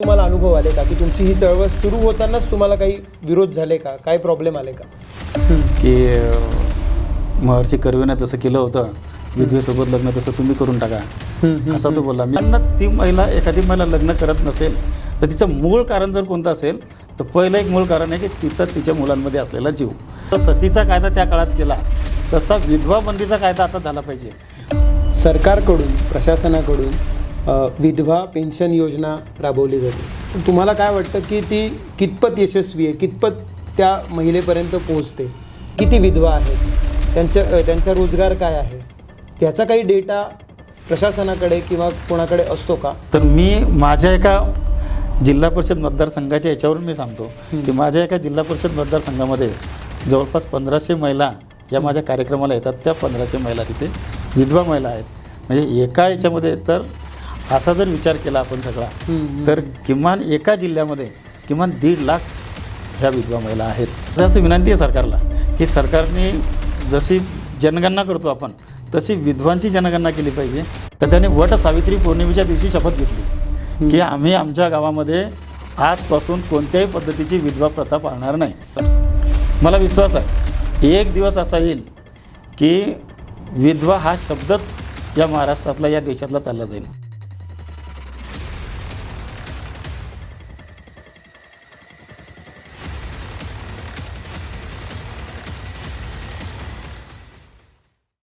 तुम्हाला अनुभव आले का? की तुमची ही चळवळ सुरू होतानाच तुम्हाला काही विरोध झाले का? काय प्रॉब्लेम आले का? की अं, महर्षी कर्वेनं जसं केलं होतं विधवेसोबत लग्न तसं तुम्ही करून टाका. असा तो बोलला. मी त्यांना ती महिला एखादी महिला लग्न करत नसेल तर तिचं मूळ कारण जर कोणतं असेल तर पहिलं एक मूळ कारण आहे की तिचा तिच्या मुलांमध्ये असलेला जीव. तर सतीचा कायदा त्या काळात केला. तसा विधवा बंदीचा कायदा आता झाला पाहिजे. सरकारकडून प्रशासनाकडून विधवा पेन्शन योजना राबवली जाते. पण तुम्हाला काय वाटतं की ती कितपत यशस्वी आहे? कितपत त्या महिलेपर्यंत पोहोचते? किती विधवा आहेत? त्यांच्या त्यांचा रोजगार काय आहे? त्याचा काही डेटा प्रशासनाकडे किंवा कोणाकडे असतो का? तर मी माझ्या एका जिल्हा परिषद मतदारसंघाच्या याच्यावरून मी सांगतो की माझ्या एका जिल्हा परिषद मतदारसंघामध्ये जवळपास पंधराशे महिला या माझ्या कार्यक्रमाला येतात. त्या पंधराशे महिला तिथे विधवा महिला आहेत. म्हणजे एका याच्यामध्ये तर असा जर विचार केला आपण सगळा तर किमान एका जिल्ह्यामध्ये किमान दीड लाख ह्या विधवा महिला आहेत. असं विनंती आहे सरकारला की सरकारने जशी जनगणना करतो आपण तशी विधवांची जनगणना केली पाहिजे तर त्याने वट सावित्री पौर्णिमेच्या दिवशी शपथ घेतली की आम्ही आमच्या गावामध्ये आजपासून कोणत्याही पद्धतीची विधवा प्रथा पाळणार नाही. मला विश्वास आहे एक दिवस असा येईल की विधवा हा शब्दच या महाराष्ट्रातला या देशातला चालला जाईल.